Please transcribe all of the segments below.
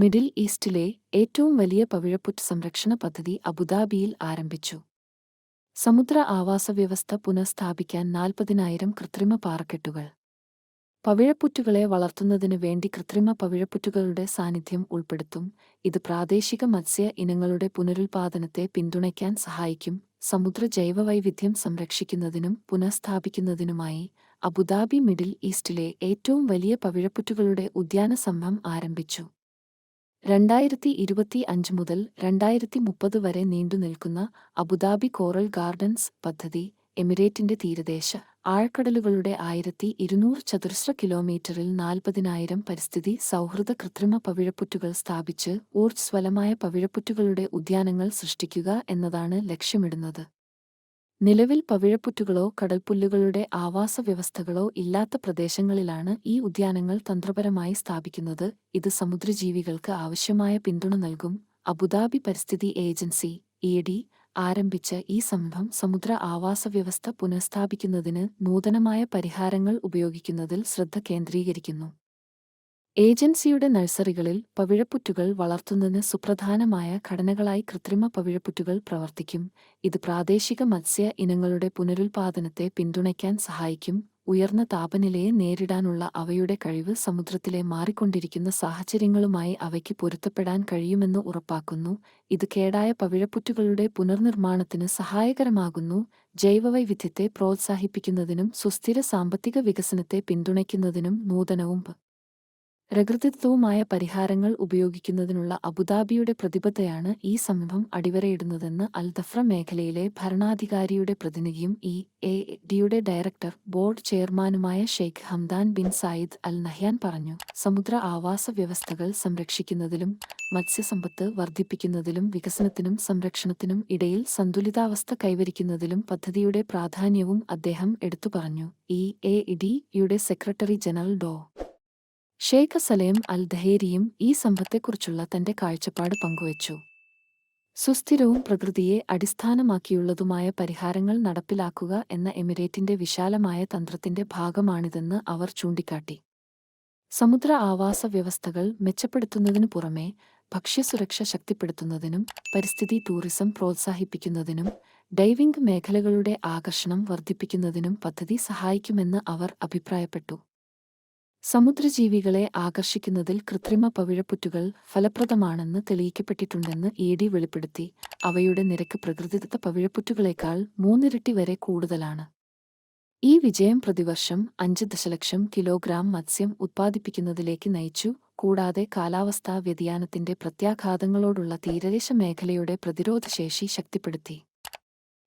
Middle ഈസ്റ്റിലെ ഏറ്റവും വലിയ പവിഴപ്പുറ്റ് സംരക്ഷണ പദ്ധതി അബുദാബിയിൽ ആരംഭിച്ചു. സമുദ്ര ആവാസവ്യവസ്ഥ പുനഃസ്ഥാപിക്കാൻ നാൽപ്പതിനായിരം കൃത്രിമ പാറക്കെട്ടുകൾ. പവിഴപ്പുറ്റുകളെ വളർത്തുന്നതിനു വേണ്ടി കൃത്രിമ പവിഴപ്പുറ്റുകളുടെ സാന്നിധ്യം ഉൾപ്പെടുത്തും. ഇത് പ്രാദേശിക മത്സ്യ ഇനങ്ങളുടെ പുനരുൽപാദനത്തെ പിന്തുണയ്ക്കാൻ സഹായിക്കും. സമുദ്ര ജൈവവൈവിധ്യം സംരക്ഷിക്കുന്നതിനും പുനഃസ്ഥാപിക്കുന്നതിനുമായി അബുദാബി മിഡിൽ ഈസ്റ്റിലെ ഏറ്റവും വലിയ പവിഴപ്പുറ്റുകളുടെ ഉദ്യാന സംഭം ആരംഭിച്ചു. രണ്ടായിരത്തി ഇരുപത്തി അഞ്ച് മുതൽ രണ്ടായിരത്തി മുപ്പത് വരെ നീണ്ടുനിൽക്കുന്ന അബുദാബി കോറൽ ഗാർഡൻസ് പദ്ധതി എമിറേറ്റിന്റെ തീരദേശ ആഴക്കടലുകളുടെ ആയിരത്തി ഇരുന്നൂറ് ചതുരശ്ര കിലോമീറ്ററിൽ നാൽപ്പതിനായിരം പരിസ്ഥിതി സൗഹൃദ കൃത്രിമ പവിഴപ്പുറ്റുകൾ സ്ഥാപിച്ച് ഊർജ്വലമായ പവിഴപ്പുറ്റുകളുടെ ഉദ്യാനങ്ങൾ സൃഷ്ടിക്കുക എന്നതാണ് ലക്ഷ്യമിടുന്നത്. നിലവിൽ പവിഴപ്പുറ്റുകളോ കടൽപ്പുല്ലുകളുടെ ആവാസ വ്യവസ്ഥകളോ ഇല്ലാത്ത പ്രദേശങ്ങളിലാണ് ഈ ഉദ്യാനങ്ങൾ തന്ത്രപരമായി സ്ഥാപിക്കുന്നത്. ഇത് സമുദ്രജീവികൾക്ക് ആവശ്യമായ പിന്തുണ നൽകും. അബുദാബി പരിസ്ഥിതി ഏജൻസി ഇ ഡി ആരംഭിച്ച ഈ സംഭം സമുദ്ര ആവാസ വ്യവസ്ഥ പുനഃസ്ഥാപിക്കുന്നതിന് നൂതനമായ പരിഹാരങ്ങൾ ഉപയോഗിക്കുന്നതിൽ ശ്രദ്ധ കേന്ദ്രീകരിക്കുന്നു. ഏജൻസിയുടെ നഴ്സറികളിൽ പവിഴപ്പുറ്റുകൾ വളർത്തുന്നതിന് സുപ്രധാനമായ ഘടനകളായി കൃത്രിമ പവിഴപ്പുറ്റുകൾ പ്രവർത്തിക്കും. ഇത് പ്രാദേശിക മത്സ്യ ഇനങ്ങളുടെ പുനരുൽപാദനത്തെ പിന്തുണയ്ക്കാൻ സഹായിക്കും. ഉയർന്ന താപനിലയെ നേരിടാനുള്ള അവയുടെ കഴിവ് സമുദ്രത്തിലെ മാറിക്കൊണ്ടിരിക്കുന്ന സാഹചര്യങ്ങളുമായി അവയ്ക്ക് പൊരുത്തപ്പെടാൻ കഴിയുമെന്ന് ഉറപ്പാക്കുന്നു. ഇത് കേടായ പവിഴപ്പുറ്റുകളുടെ പുനർനിർമ്മാണത്തിന് സഹായകരമാകുന്നു. ജൈവവൈവിധ്യത്തെ പ്രോത്സാഹിപ്പിക്കുന്നതിനും സുസ്ഥിര സാമ്പത്തിക വികസനത്തെ പിന്തുണയ്ക്കുന്നതിനും നൂതനവും പ്രകൃതിത്വവുമായ പരിഹാരങ്ങൾ ഉപയോഗിക്കുന്നതിനുള്ള അബുദാബിയുടെ പ്രതിബദ്ധതയാണ് ഈ സംരംഭം അടിവരയിടുന്നതെന്ന് അൽദഫ്ര മേഖലയിലെ ഭരണാധികാരിയുടെ പ്രതിനിധിയും ഇ എ ഡിയുടെ ഡയറക്ടർ ബോർഡ് ചെയർമാനുമായ Sheikh Hamdan bin Zayed Al Nahyan പറഞ്ഞു. സമുദ്ര ആവാസ വ്യവസ്ഥകൾ സംരക്ഷിക്കുന്നതിലും മത്സ്യസമ്പത്ത് വർദ്ധിപ്പിക്കുന്നതിലും വികസനത്തിനും സംരക്ഷണത്തിനും ഇടയിൽ സന്തുലിതാവസ്ഥ കൈവരിക്കുന്നതിലും പദ്ധതിയുടെ പ്രാധാന്യവും അദ്ദേഹം എടുത്തു പറഞ്ഞു. ഇ എ ഡിയുടെ സെക്രട്ടറി ജനറൽ ഡോ. ഷെയ്ഖ് സലേം അൽ ദഹേരിയും ഈ സംഭവത്തെക്കുറിച്ചുള്ള തന്റെ കാഴ്ചപ്പാട് പങ്കുവച്ചു. സുസ്ഥിരവും പ്രകൃതിയെ അടിസ്ഥാനമാക്കിയുള്ളതുമായ പരിഹാരങ്ങൾ നടപ്പിലാക്കുക എന്ന എമിറേറ്റിന്റെ വിശാലമായ തന്ത്രത്തിന്റെ ഭാഗമാണിതെന്ന് അവർ ചൂണ്ടിക്കാട്ടി. സമുദ്ര ആവാസ വ്യവസ്ഥകൾ മെച്ചപ്പെടുത്തുന്നതിനു പുറമെ ഭക്ഷ്യസുരക്ഷ ശക്തിപ്പെടുത്തുന്നതിനും പരിസ്ഥിതി ടൂറിസം പ്രോത്സാഹിപ്പിക്കുന്നതിനും ഡൈവിംഗ് മേഖലകളുടെ ആകർഷണം വർദ്ധിപ്പിക്കുന്നതിനും പദ്ധതി സഹായിക്കുമെന്ന് അവർ അഭിപ്രായപ്പെട്ടു. സമുദ്രജീവികളെ ആകർഷിക്കുന്നതിൽ കൃത്രിമ പവിഴപ്പുറ്റുകൾ ഫലപ്രദമാണെന്ന് തെളിയിക്കപ്പെട്ടിട്ടുണ്ടെന്ന് ഇ ഡി വെളിപ്പെടുത്തി. അവയുടെ നിരക്ക് പ്രകൃതിദത്ത പവിഴപ്പുറ്റുകളേക്കാൾ മൂന്നിരട്ടി വരെ കൂടുതലാണ്. ഈ വിജയം പ്രതിവർഷം അഞ്ച് ദശലക്ഷം കിലോഗ്രാം മത്സ്യം ഉത്പാദിപ്പിക്കുന്നതിലേക്ക് നയിച്ചു. കൂടാതെ കാലാവസ്ഥാ വ്യതിയാനത്തിന്റെ പ്രത്യാഘാതങ്ങളോടുള്ള തീരദേശ മേഖലയുടെ പ്രതിരോധശേഷി ശക്തിപ്പെടുത്തി.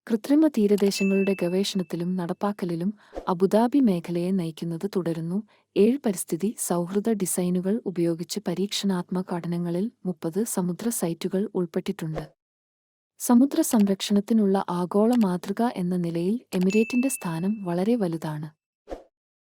കൃത്രിമ തീരദേശങ്ങളുടെ ഗവേഷണത്തിലും നടപ്പാക്കലിലും അബുദാബി മേഖലയെ നയിക്കുന്നത് തുടരുന്നു. ഏഴ് പരിസ്ഥിതി സൗഹൃദ ഡിസൈനുകൾ ഉപയോഗിച്ച് പരീക്ഷണാത്മക പഠനങ്ങളിൽ മുപ്പത് സമുദ്ര സൈറ്റുകൾ ഉൾപ്പെട്ടിട്ടുണ്ട്. സമുദ്ര സംരക്ഷണത്തിനുള്ള ആഗോള മാതൃക എന്ന നിലയിൽ എമിറേറ്റിന്റെ സ്ഥാനം വളരെ വലുതാണ്.